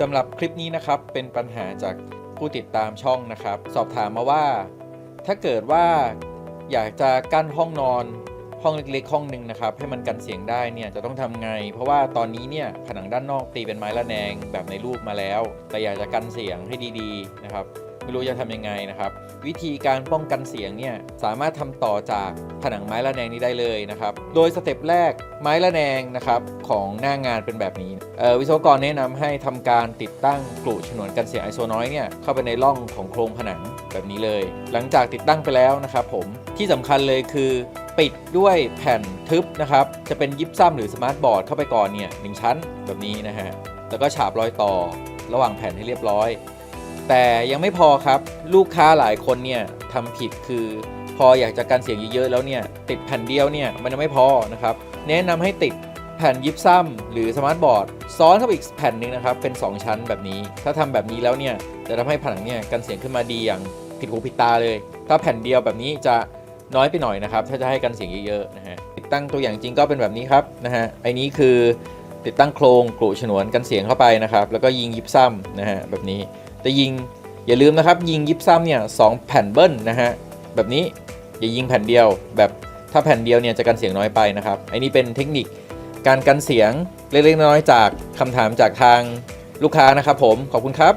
สำหรับคลิปนี้นะครับเป็นปัญหาจากผู้ติดตามช่องนะครับ สอบถามมาว่า ถ้าเกิดว่าอยากจะกั้นห้องนอนห้องเล็กๆห้องหนึ่งนะครับ ให้มันกันเสียงได้เนี่ยจะต้องทำไง เพราะว่าตอนนี้เนี่ยผนังด้านนอกตีเป็นไม้ระแนงแบบในรูปมาแล้ว แต่อยากจะกันเสียงให้ดีๆนะครับ ไม่รู้จะทำยังไงนะครับ วิธีการป้องกันเสียงเนี่ยสามารถทำต่อจากผนังไม้ระแนงนี้ได้เลยนะครับ โดยสเต็ปแรกไม้ระแนงนะครับของหน้างานเป็นแบบนี้วิศวกรแนะนำให้ทำการติดตั้งกลุ่ฉนวนกันเสียงไอโซน้อยเนี่ยเข้าไปในร่องของโครงผนังแบบนี้เลย หลังจากติดตั้งไปแล้วนะครับผมที่สำคัญเลยคือปิดด้วยแผ่นทึบนะครับ จะเป็นยิปซัมหรือสมาร์ทบอร์ดเข้าไปก่อนเนี่ยหนึ่งชั้นแบบนี้นะฮะ แล้วก็ฉาบรอยต่อระหว่างแผ่นให้เรียบร้อย แต่ยังไม่พอครับลูกค้าหลายคนเนี่ยทำผิดคือพออยากจะกันเสียงเยอะๆแล้วเนี่ยติดแผ่นเดียวเนี่ยมันยังไม่พอนะครับแนะนำให้ติดแผ่นยิปซัมหรือสมาร์ทบอร์ดซ้อนเข้าไปอีกแผ่นหนึ่งนะครับเป็น 2 ชั้นแบบนี้ ถ้าทำแบบนี้แล้วเนี่ยจะทำให้ผนังเนี่ยกันเสียงขึ้นมาดีอย่างผิดหูผิดตาเลย ถ้าแผ่นเดียวแบบนี้จะน้อยไปหน่อยนะครับถ้าจะให้กันเสียงเยอะๆนะฮะติดตั้งตัวอย่างจริงก็เป็นแบบนี้ครับนะฮะไอ้นี้คือติดตั้งโครงกลุ่ฉนวนกันเสียงเข้าไปนะครับแล้วก็ยิงยิปซัมนะฮะแบบนี้ จะยิงอย่าลืมนะครับ ยิงยิบซ้ำเนี่ยสองแผ่นเบิ้ลนะฮะแบบนี้อย่ายิงแผ่นเดียว แบบถ้าแผ่นเดียวเนี่ยจะกันเสียงน้อยไปนะครับอันนี้เป็นเทคนิคการกันเสียงเล็กๆน้อยๆจากคำถามจากทางลูกค้านะครับผมขอบคุณครับ